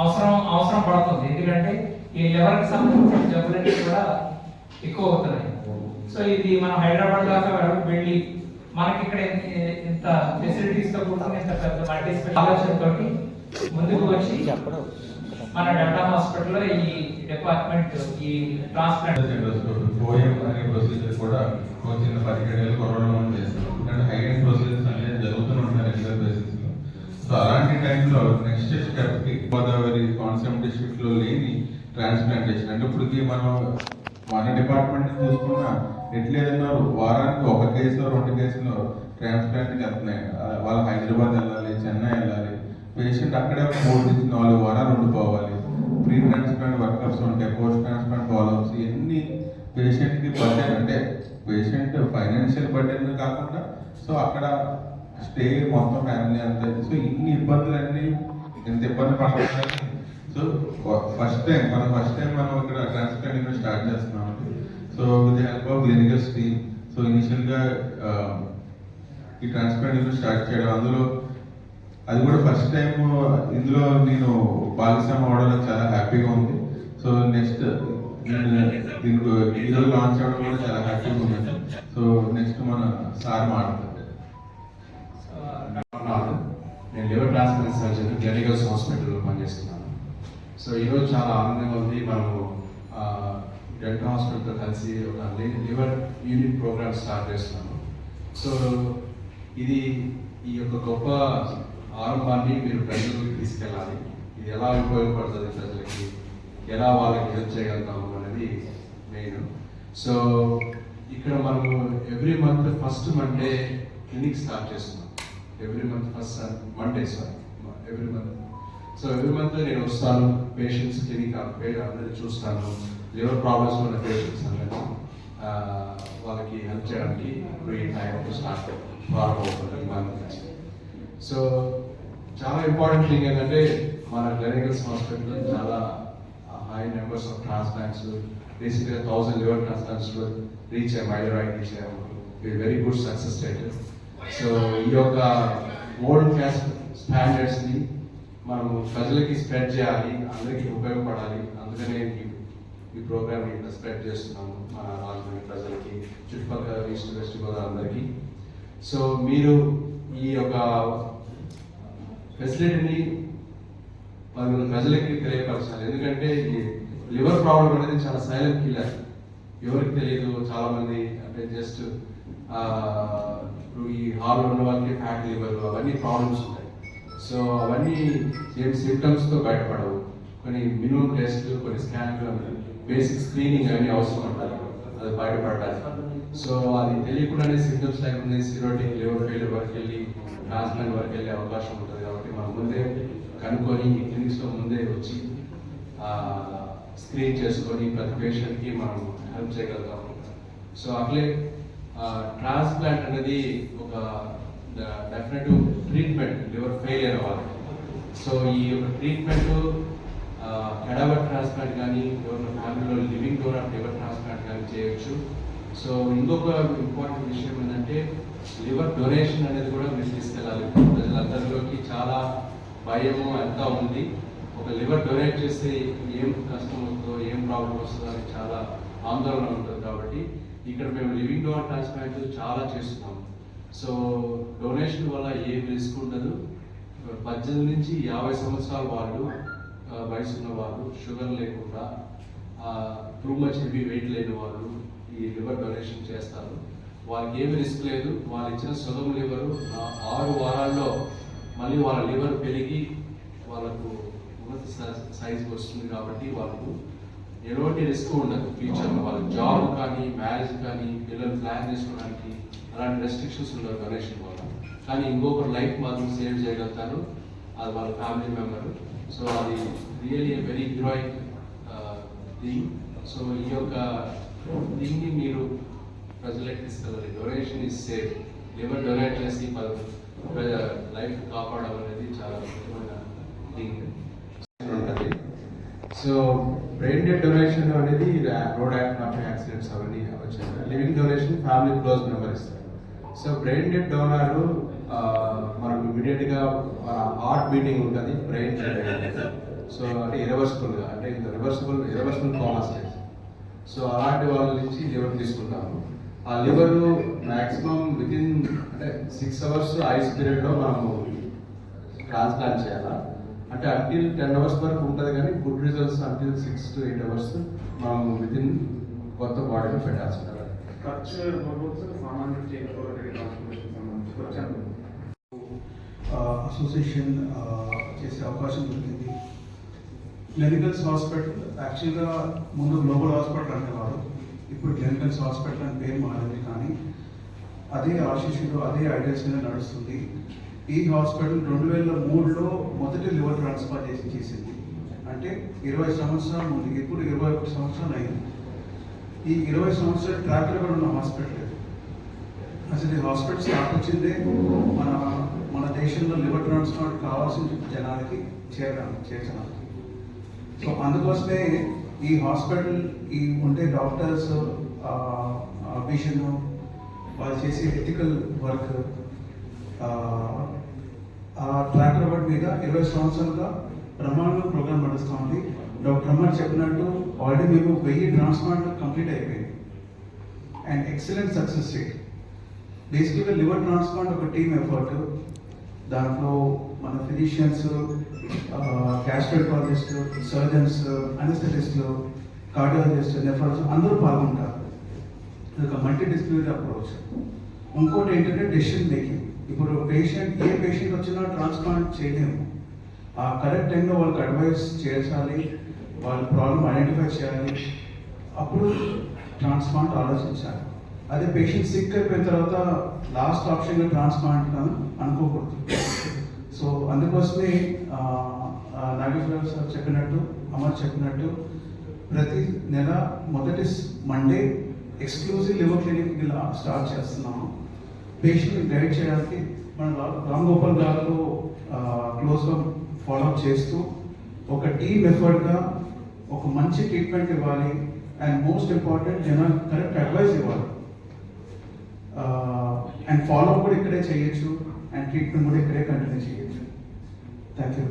అవసరం అవసరం పడుతుంది. ఎందుకంటే ఈ లివర్కి సంబంధించిన జబ్బులన్నీ కూడా ఎక్కువ అవుతున్నాయి. సో ఇది మనం హైదరాబాద్ దాకా వెళ్ళి మనకి ఇక్కడ ఇంత ఫెసిలిటీస్తో కూడుకున్న ఇంత పెద్ద పార్టిసిపేట్ ఆలోచనతో ముందుకు వచ్చి మన డెల్టా హాస్పిటల్లో ఈ డిపార్ట్మెంట్ ఈ ట్రాన్స్ప్లాంట్ ప్రొసీజర్ కూడా చిన్న పదిహేడు వేలు కరోనా మనం చేస్తాం ఎందుకంటే హైలైట్ ప్రొసీజర్ సో అలాంటి టైంలో నెక్స్ట్ స్టెప్కి గోదావరి కోనసీమ డిస్ట్రిక్ట్లో లేని ట్రాన్స్ప్లాంటేషన్ అంటే ఇప్పటికి మనం మన డిపార్ట్మెంట్ చూసుకున్నా ఎట్లేదన్నా వారానికి ఒక కేసు రెండు కేసులు ట్రాన్స్ప్లాంట్కి వెళ్తున్నాయి. వాళ్ళు హైదరాబాద్ వెళ్ళాలి చెన్నై వెళ్ళాలి. పేషెంట్ అక్కడే మూడు నుంచి నాలుగు వారాలు ఉండిపోవాలి. ప్రీ ట్రాన్స్ప్లాంట్ వర్కర్స్ ఉంటాయి పోస్ట్ ట్రాన్స్ప్లాంట్ ఫాలోఅప్స్ ఇవన్నీ పేషెంట్కి బర్డెన్ అంటే పేషెంట్ ఫైనాన్షియల్ బర్డెన్ కాకుండా సో అక్కడ స్టే మొత్తం ఫ్యామిలీ అంతా సో ఇన్ని ఇబ్బందులన్నీ ఎంత ఇబ్బంది పడుతున్నాయి సో ఫస్ట్ టైం మనం ఫస్ట్ టైం మనం ఇక్కడ ట్రాన్స్ప్లాంట్ స్టార్ట్ చేస్తున్నాం so with help of clinical stream so ఇనిషియల్గా ఈ ట్రాన్స్ప్లాంట్ స్టార్ట్ చేయడం. అందులో అది కూడా ఫస్ట్ టైం ఇందులో నేను భాగస్వామ్యం అవడం చాలా హ్యాపీగా ఉంది. సో నెక్స్ట్ దీనికి ఈరోజు లాంచ్ అవ్వడం కూడా చాలా హ్యాపీగా ఉంది. సో నెక్స్ట్ మన సార్ మాట్లాడతాం నేను లివర్ ట్రాన్స్ప్లాంట్ సర్జన్ క్లినికల్స్ హాస్పిటల్లో పనిచేస్తున్నాను. సో ఈరోజు చాలా ఆనందంగా ఉంది. మనము డెల్టా హాస్పిటల్తో కలిసి ఒక లివర్ యూనిట్ ప్రోగ్రామ్ స్టార్ట్ చేస్తున్నాము. సో ఇది ఈ యొక్క గొప్ప ఆరంభాన్ని మీరు ప్రజలకు తీసుకెళ్ళాలి. ఇది ఎలా ఉపయోగపడుతుంది ప్రజలకి? ఎలా వాళ్ళకి హెల్ప్ చేయగలుగుతాము అనేది మెయిన్. సో ఇక్కడ మనము every month first Monday clinic start చేస్తున్నాం. Every month first Monday sorry every month so every month నేను వస్తాను పేషెంట్స్ క్లినిక్ అందరినీ చూస్తాను. లివర్ ప్రాబ్లమ్స్ ఉన్న పేషెంట్స్ అందరినీ వాళ్ళకి హెల్ప్ చేయడానికి ఇప్పుడు ఈ టైం స్టార్ట్ ప్రారంభమవుతుంది మంత్ నుంచి. సో చాలా ఇంపార్టెంట్ థింగ్ ఏంటంటే మన క్లినికల్స్ హాస్పిటల్ చాలా హై నెంబర్స్ ఆఫ్ ట్రాన్స్ప్లాంట్స్ బేసిక్గా థౌసండ్ లివర్ ట్రాన్స్ప్లాంట్స్ రీచ్ అయ్యాము హైదరాబాద్ రీచ్ అయ్యాము very good success rate so ఈ యొక్క ఓల్డ్ క్లాస్ స్టాండర్డ్స్ని మనము ప్రజలకి స్ప్రెడ్ చేయాలి అందరికీ ఉపయోగపడాలి. అందుకనే ఈ- ప్రోగ్రామ్ ఇట్లా స్ప్రెడ్ చేస్తున్నాము మన రాజమండ్రి ప్రజలకి చుట్టుపక్కల ఈస్ట్ వెస్ట్ గోదావరి అందరికీ సో మీరు ఈ యొక్క ఫెసిలిటీని మన ప్రజలకి తెలియపరచాలి. ఎందుకంటే ఈ లివర్ ప్రాబ్లం అనేది చాలా సైలెంట్ కిల్లర్ ఎవరికి తెలియదు చాలామంది అంటే జస్ట్ ఇప్పుడు ఈ హాల్ ఉన్న వాళ్ళకి ఫ్యాట్ లివర్ అవన్నీ ప్రాబ్లమ్స్ ఉంటాయి. సో అవన్నీ ఏం సిమ్టమ్స్తో బయటపడవు. కొన్ని మినిమం టెస్ట్ కొన్ని స్కాన్లు బేసిక్ స్క్రీనింగ్ అవన్నీ అవసరం ఉంటాయి అది బయటపడాలి సో అది తెలియకుండానే సిమ్టమ్స్ లేకుండా సిరోటిక్ లివర్ ఫెయిల్ వరకు వెళ్ళి ట్రాన్స్ప్లాంట్ వరకు వెళ్ళే అవకాశం ఉంటుంది కాబట్టి మనం ముందే కనుక్కొని క్లినిక్స్లో ముందే వచ్చి స్క్రీన్ చేసుకొని ప్రతి పేషెంట్కి మనం హెల్ప్ చేయగలుగుతాము సో అట్లే ట్రాన్స్ప్లాంట్ అనేది ఒక డెఫినెటివ్ ట్రీట్మెంట్ లివర్ ఫెయిల్ అయిన వాళ్ళకి సో ఈ యొక్క ట్రీట్మెంట్ కెడవర్ ట్రాన్స్ప్లాంట్ కానీ ఎవరి ఫ్యామిలీలో లివింగ్ డోనర్ లివర్ ట్రాన్స్ప్లాంట్ కానీ చేయొచ్చు. సో ఇంకొక ఇంపార్టెంట్ విషయం ఏంటంటే లివర్ డొనేషన్ అనేది కూడా మీరు తీసుకెళ్ళాలి. ప్రజలందరిలోకి చాలా భయము అంతా ఉంది. ఒక లివర్ డొనేట్ చేస్తే ఏం కష్టం వస్తుందో ఏం ప్రాబ్లం వస్తుందో అని చాలా ఆందోళన ఉంటుంది కాబట్టి ఇక్కడ మేము లివింగ్ డోర్ ట్రాన్స్ప్లాంట్ చాలా చేస్తున్నాం సో డొనేషన్ వల్ల ఏం రిస్క్ ఉండదు. పద్దెనిమిది నుంచి యాభై సంవత్సరాల వాళ్ళు ఆ, వయసు ఉన్న వాళ్ళు షుగర్ లేకుండా టూ మచ్ హెవీ వెయిట్ లేని వాళ్ళు ఈ లివర్ డొనేషన్ చేస్తారు. వాళ్ళకి ఏమి రిస్క్ లేదు. వాళ్ళు ఇచ్చిన సుగం లివర్ ఆరు వారాల్లో మళ్ళీ వాళ్ళ లివర్ పెరిగి వాళ్ళకు ఉన్నత సైజ్ వస్తుంది కాబట్టి వాళ్ళకు ఎలాంటి రిస్క్ ఉండదు. ఫ్యూచర్లో వాళ్ళ జాబ్ కానీ మ్యారేజ్ కానీ పిల్లలు ప్లాన్ చేసుకోవడానికి అలాంటి రెస్ట్రిక్షన్స్ ఉండవు డొనేషన్ వల్ల. కానీ ఇంకొకరు లైఫ్ మాత్రం సేవ్ చేయగలుగుతారు. అది వాళ్ళ ఫ్యామిలీ మెంబర్ సో అది really very heroic thing so ఈ యొక్క దీన్ని మీరు ప్రజలకు తీసుకెళ్ళాలి donation is safe liver donate చేసి లైఫ్ కాపాడడం అనేది చాలా ముఖ్యమైన thing so brain dead donation అనేది రోడ్ యాక్సిడెంట్స్ అవన్నీ వచ్చాయి living donation family close member ఇస్తారు. సో బ్రెయిన్ డెడ్ డోనర్ మనం ఇమీడియట్గా మన హార్ట్ బీటింగ్ ఉంటుంది బ్రెయిన్ డెడ్ సో అంటే ఇరవర్సిబుల్గా అంటే reversible irreversible coma stage so అలాంటి వాళ్ళ నుంచి లివర్ తీసుకుంటాము. ఆ లివర్ మ్యాక్సిమం విత్ ఇన్ అంటే సిక్స్ అవర్స్ ఐస్ పీరియడ్లో మనము ట్రాన్స్ప్లాంట్ చేయాలా? అంటే అంటిల్ టెన్ అవర్స్ వరకు ఉంటుంది కానీ good results until six to eight hours మనం విత్ ఇన్ కొత్త బాడీలో పెట్టాల్సి అసోసియేషన్ చేసే అవకాశం దొరికింది. క్లినికల్స్ హాస్పిటల్ యాక్చువల్గా ముందు గ్లోబల్ హాస్పిటల్ అనేవారు. ఇప్పుడు క్లినికల్స్ హాస్పిటల్ అని పేరు మారింది కానీ అదే ఆశీస్సులు అదే ఐడియాస్ మీద నడుస్తుంది. ఈ హాస్పిటల్ రెండు వేల మూడులో మొదటి లివర్ ట్రాన్స్ప్లాంటేషన్ చేసింది. అంటే ఇరవై సంవత్సరాల ముందు ఇప్పుడు ఇరవై ఒక సంవత్సరాలు అయింది. ఈ ఇరవై సంవత్సరాలు ట్రాక్ రికార్డ్ ఉన్న హాస్పిటల్ అసలు ఈ హాస్పిటల్ స్టార్ట్ వచ్చిందే మన మన దేశంలో లివర్ ట్రాన్స్ప్లాంట్ కావాల్సిన జనాలకి చేరడానికి చేర్చడానికి. సో అందుకోసమే ఈ హాస్పిటల్ ఈ ఉండే డాక్టర్స్ విషన్ వాళ్ళు చేసే ఎథికల్ వర్క్ ఆ ట్రాక్ రికార్డ్ మీద ఇరవై సంవత్సరాలుగా బ్రహ్మాండం ప్రోగ్రామ్ నడుస్తూ ఉంది. డాక్టర్ అమ్మర్ చెప్పినట్టు ఆల్రెడీ మేము వెయ్యి ట్రాన్స్ప్లాంట్ కంప్లీట్ అయిపోయింది. అండ్ ఎక్సలెంట్ సక్సెస్ రేట్ బేసిక్గా లివర్ ట్రాన్స్ప్లాంట్ ఒక టీమ్ ఎఫర్ట్. దాంట్లో మన ఫిజిషియన్స్ గ్యాస్ట్రోకాలజిస్ట్ సర్జన్స్ అనస్థెటిస్ట్లు కార్డియాలజిస్ట్ నెఫ్రాలజీ అందరూ పాల్గొంటారు. ఇది ఒక మల్టీ డిసిప్లినరీ అప్రోచ్. ఇంకోటి ఏంటంటే డెసిషన్ మేకింగ్ ఇప్పుడు పేషెంట్ ఏ పేషెంట్ వచ్చినా ట్రాన్స్ప్లాంట్ చేయలేము. ఆ కరెక్ట్ టైంలో వాళ్ళకి అడ్వైస్ చేర్చాలి వాళ్ళ ప్రాబ్లం ఐడెంటిఫై చేయాలి. అప్పుడు ట్రాన్స్ప్లాంట్ ఆలోచించాలి. అదే పేషెంట్ సిక్ అయిపోయిన తర్వాత లాస్ట్ ఆప్షన్గా ట్రాన్స్ప్లాంట్ అని అనుకోకూడదు. సో అందుకోసమే నాగేశ్వర సార్ చెప్పినట్టు అమర్ చెప్పినట్టు ప్రతి నెల మొదటి మండే ఎక్స్క్లూజివ్ లివర్ క్లినిక్ ఇలా స్టార్ట్ చేస్తున్నాము. పేషెంట్ని గైడ్ చేయడానికి మనం రామ్ గోపాల్ గారు క్లోజ్గా ఫాలో చేస్తూ ఒక టీమ్ ఎఫర్ట్గా ఒక మంచి ట్రీట్మెంట్ ఇవ్వాలి అండ్ మోస్ట్ ఇంపార్టెంట్ జనాలు కరెక్ట్ అడ్వైస్ ఇవ్వాలి. అండ్ ఫాలో కూడా ఇక్కడే చేయొచ్చు అండ్ ట్రీట్మెంట్ కూడా ఇక్కడే కంటిన్యూ చేయొచ్చు. థ్యాంక్ యూ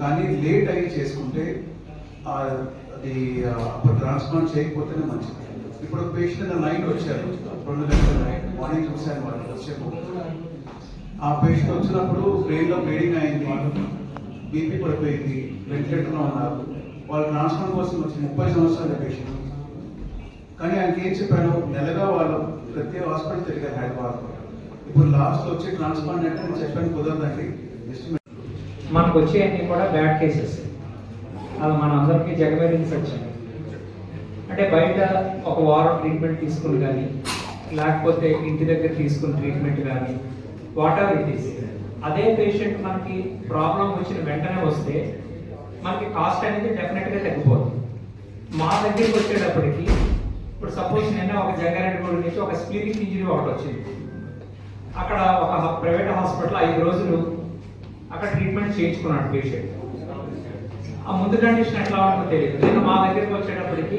కానీ లేట్ అయ్యి చేసుకుంటే అది అప్పుడు ట్రాన్స్ప్లాంట్ చేయకపోతేనే మంచిది. ఇప్పుడు పేషెంట్ నైట్ వచ్చారు. రెండు గంటల నైట్ మార్నింగ్ చూశాను వాళ్ళు వచ్చేప్పుడు ఆ పేషెంట్ వచ్చినప్పుడు బ్రెయిన్లో బ్లీడింగ్ అయింది. బీపీ పడిపోయింది. వెంటిలేటర్లో ఉన్నారు. వాళ్ళు ట్రాన్స్ఫర్ కోసం వచ్చి ముప్పై సంవత్సరాల పేషెంట్ కానీ ఆయనకి ఏం చెప్పాను నెలగా వాళ్ళు ప్రతి హాస్పిటల్ తిరిగారు హైదరాబాద్. ఇప్పుడు లాస్ట్ వచ్చి ట్రాన్స్ప్లాంట్ అంటే నేను చెప్పాను కుదరదండి. మనకు వచ్చేవన్నీ కూడా బ్యాడ్ కేసెస్ అది మన అందరికీ జగమెరిగిన సత్యం అంటే బయట ఒక వారం ట్రీట్మెంట్ తీసుకుని కానీ లేకపోతే ఇంటి దగ్గర తీసుకుని ట్రీట్మెంట్ కానీ వాట్ ఎవర్ ఇట్ ఈస్ అదే పేషెంట్ మనకి ప్రాబ్లం వచ్చిన వెంటనే వస్తే మనకి కాస్ట్ అనేది డెఫినెట్గా తగ్గిపోతుంది మా దగ్గరికి వచ్చేటప్పటికి ఇప్పుడు సపోజ్ నిన్న ఒక జంగారెడ్డి గుడి నుంచి ఒక స్పీరింగ్ ఇంజరీ ఒకటి వచ్చింది. అక్కడ ఒక ప్రైవేట్ హాస్పిటల్ ఐదు రోజులు అక్కడ ట్రీట్మెంట్ చేయించుకున్నాడు పేషెంట్ ఆ ముందు కండిషన్ ఎట్లా ఉంటుందో తెలియదు. నేను మా దగ్గరికి వచ్చేటప్పటికి